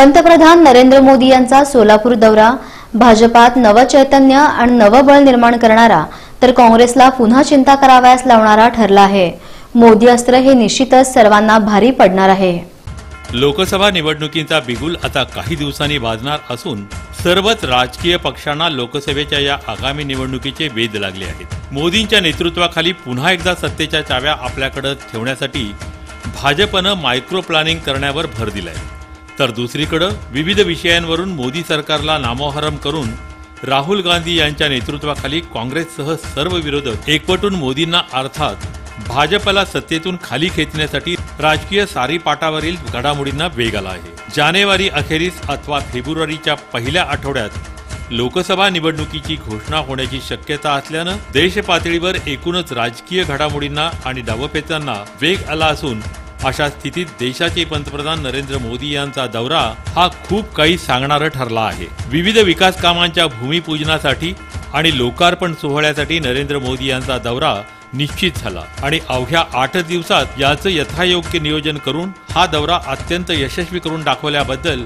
पंतप्रधान नरेंद्र मोदी यांचा सोलापूर दौरा भाजपात नवचैतन्य आणि नवबळ निर्माण करणारा तर काँग्रेसला पुन्हा चिंता करावयास लावणारा ठरला आहे. मोदी अस्त्र हे निश्चितच सर्वांना भारी पडणार आहे. लोकसभा निवडणुकीचा बिगुल आता काही दिवसांनी वाजणार असून सर्वच राजकीय पक्षांना लोकसभेच्या या आगामी निवडणुकीचे वेध लागले आहेत. मोदींच्या नेतृत्वाखाली पुन्हा एकदा सत्तेच्या चाव्या आपल्याकडे ठेवण्यासाठी भाजपनं मायक्रो प्लॅनिंग करण्यावर भर दिलाय. तर दुसरीकडं विविध विषयांवरून मोदी सरकारला नामोहरम करून राहुल गांधी यांच्या नेतृत्वाखाली काँग्रेससह सर्व विरोधक एकवटून मोदींना अर्थात भाजपला सत्तेतून खाली खेचण्यासाठी राजकीय सारीपाटावरील घडामोडींना वेग आला आहे. जानेवारी अखेरीस अथवा फेब्रुवारीच्या पहिल्या आठवड्यात लोकसभा निवडणुकीची घोषणा होण्याची शक्यता असल्यानं देशपातळीवर एकूणच राजकीय घडामोडींना आणि डावपेचांना वेग आला असून अशा स्थितीत देशाचे पंतप्रधान नरेंद्र मोदी यांचा दौरा हा खूप काही सांगणारं ठरला आहे. विविध विकास कामांच्या भूमिपूजनासाठी आणि लोकार्पण सोहळ्यासाठी नरेंद्र मोदी यांचा दौरा निश्चित झाला आणि अवघ्या आठ दिवसात याचं यथायोग्य नियोजन करून हा दौरा अत्यंत यशस्वी करून दाखवल्याबद्दल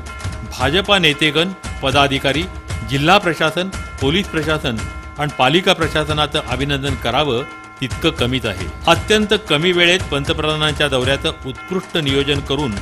भाजपा नेतेगण पदाधिकारी जिल्हा प्रशासन पोलीस प्रशासन आणि पालिका प्रशासनाचं अभिनंदन करावं तितकं कमीच आहे. अत्यंत कमी वेळेत पंतप्रधानांच्या दौऱ्याचं उत्कृष्ट नियोजन करून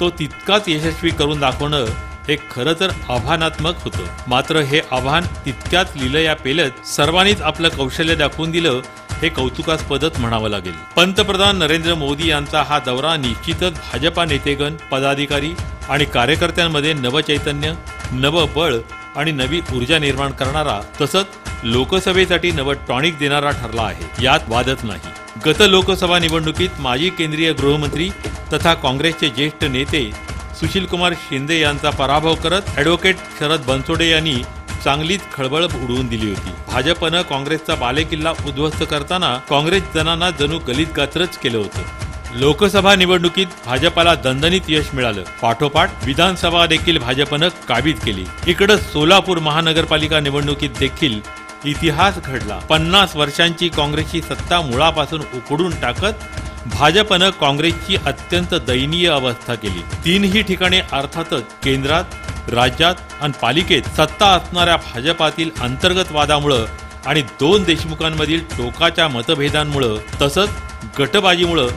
तो तितकाच यशस्वी करून दाखवणं हे खरं तर आव्हानात्मक होतं. मात्र हे आव्हान तितक्यात लिलं या पेलत सर्वांनीच आपलं कौशल्य दाखवून दिलं हे कौतुकास्पदच म्हणावं लागेल. पंतप्रधान नरेंद्र मोदी यांचा हा दौरा निश्चितच भाजपा नेतेगण पदाधिकारी आणि कार्यकर्त्यांमध्ये नवचैतन्य नवबळ आणि नवी ऊर्जा निर्माण करणारा तसंच लोकसभेसाठी नवं टॉनिक देणारा ठरला आहे. यात वादच नाही. गत लोकसभा निवडणुकीत माजी केंद्रीय गृहमंत्री तथा काँग्रेसचे ज्येष्ठ नेते सुशीलकुमार शिंदे यांचा पराभव करत ॲडव्होकेट शरद बनसोडे यांनी चांगलीच खळबळ उडवून दिली होती. भाजपनं काँग्रेसचा बालेकिल्ला उद्ध्वस्त करताना काँग्रेस जनांना जणू गलित गात्रच केलं होतं. लोकसभा निवडणुकीत भाजपाला दणदणीत यश मिळालं. पाठोपाठ विधानसभा देखील भाजपनं काबीज केली. इकडं सोलापूर महानगरपालिका निवडणुकीत देखील इतिहास घडला. पन्नास वर्षांची काँग्रेसची सत्ता मुळापासून उकडून टाकत भाजपनं काँग्रेसची अत्यंत दयनीय अवस्था केली. तीनही ठिकाणी अर्थातच केंद्रात राज्यात आणि पालिकेत सत्ता असणाऱ्या भाजपातील अंतर्गत वादामुळं आणि दोन देशमुखांमधील टोकाच्या मतभेदांमुळं तसंच गटबाजीमुळं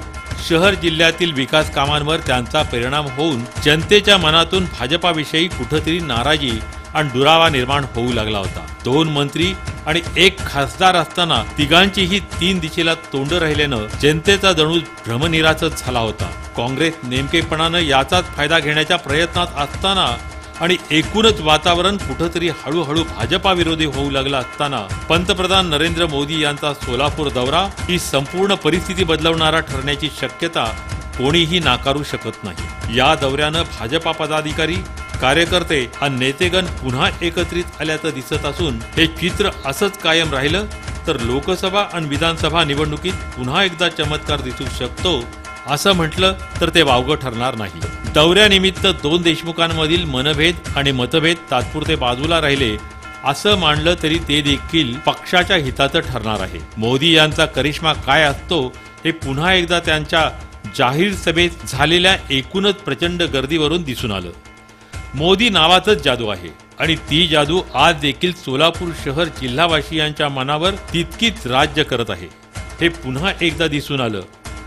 शहर जिल्ह्यातील विकास कामांवर त्यांचा परिणाम होऊन जनतेच्या मनातून भाजपाविषयी कुठंतरी नाराजी आणि दुरावा निर्माण होऊ लागला होता. दोन मंत्री आणि एक खासदार असताना तिघांचीही तीन दिशेला तोंड राहिल्यानं जनतेचा जणू भ्रमनिराचच झाला होता. काँग्रेस नेमकेपणानं याचाच फायदा घेण्याच्या प्रयत्नात असताना आणि एकूणच वातावरण कुठंतरी हळूहळू भाजपा विरोधी होऊ लागला असताना पंतप्रधान नरेंद्र मोदी यांचा सोलापूर दौरा ही संपूर्ण परिस्थिती बदलवणारा ठरण्याची शक्यता कोणीही नाकारू शकत नाही. या दौऱ्यानं भाजपा पदाधिकारी कार्यकर्ते आणि नेतेगण पुन्हा एकत्रित आल्याचं दिसत असून हे चित्र असंच कायम राहिलं तर लोकसभा आणि विधानसभा निवडणुकीत पुन्हा एकदा चमत्कार दिसू शकतो असं म्हटलं तर ते वावगं ठरणार नाही. दौऱ्यानिमित्त दोन देशमुखांमधील मनभेद आणि मतभेद तात्पुरते बाजूला राहिले असं मानलं तरी ते देखील पक्षाच्या हिताचं ठरणार आहे. मोदी यांचा करिश्मा काय असतो हे पुन्हा एकदा त्यांच्या जाहीर सभेत झालेल्या एकूणच प्रचंड गर्दीवरून दिसून आलं. मोदी नावाचंच जादू आहे. आणि ती जादू आज देखील सोलापूर शहर जिल्हावासियांच्या मनावर तितकीच राज्य करत आहे. हे पुन्हा एकदा दिसून आलं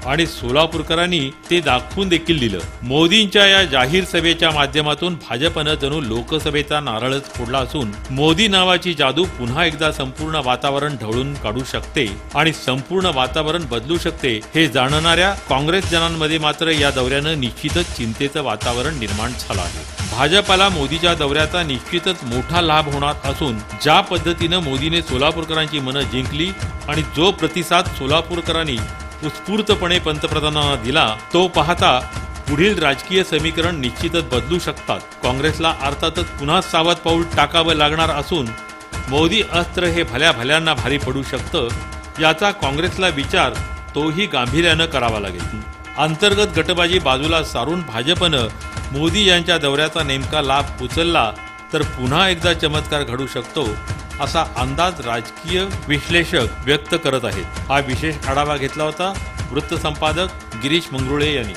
आणि सोलापूरकरांनी ते दाखवून देखील दिलं. मोदींच्या या जाहीर सभेच्या माध्यमातून भाजपनं जणू लोकसभेचा नारळच फोडला असून मोदी नावाची जादू पुन्हा एकदा संपूर्ण वातावरण ढवळून काढू शकते आणि संपूर्ण वातावरण बदलू शकते हे जाणणाऱ्या काँग्रेस जनांमध्ये मात्र या दौऱ्यानं निश्चितच चिंतेचं वातावरण निर्माण झालं आहे. भाजपाला मोदीच्या दौऱ्याचा निश्चितच मोठा लाभ होणार असून ज्या पद्धतीनं मोदीने सोलापूरकरांची मनं जिंकली आणि जो प्रतिसाद सोलापूरकरांनी उत्स्फूर्तपणे पंतप्रधानांना दिला तो पाहता पुढील राजकीय समीकरण निश्चितच बदलू शकतात. काँग्रेसला अर्थातच पुन्हा सावध पाऊल टाकावं लागणार असून मोदी अस्त्र हे भल्या भल्यांना भारी पडू शकतं याचा काँग्रेसला विचार तोही गांभीर्यानं करावा लागेल. अंतर्गत गटबाजी बाजूला सारून भाजपनं मोदी यांच्या दौऱ्याचा नेमका लाभ उचलला तर पुन्हा एकदा चमत्कार घडू शकतो असा अंदाज राजकीय विश्लेषक व्यक्त करत आहेत. हा विशेष आढावा घेतला होता वृत्तसंपादक गिरीश मंगरुळे यांनी.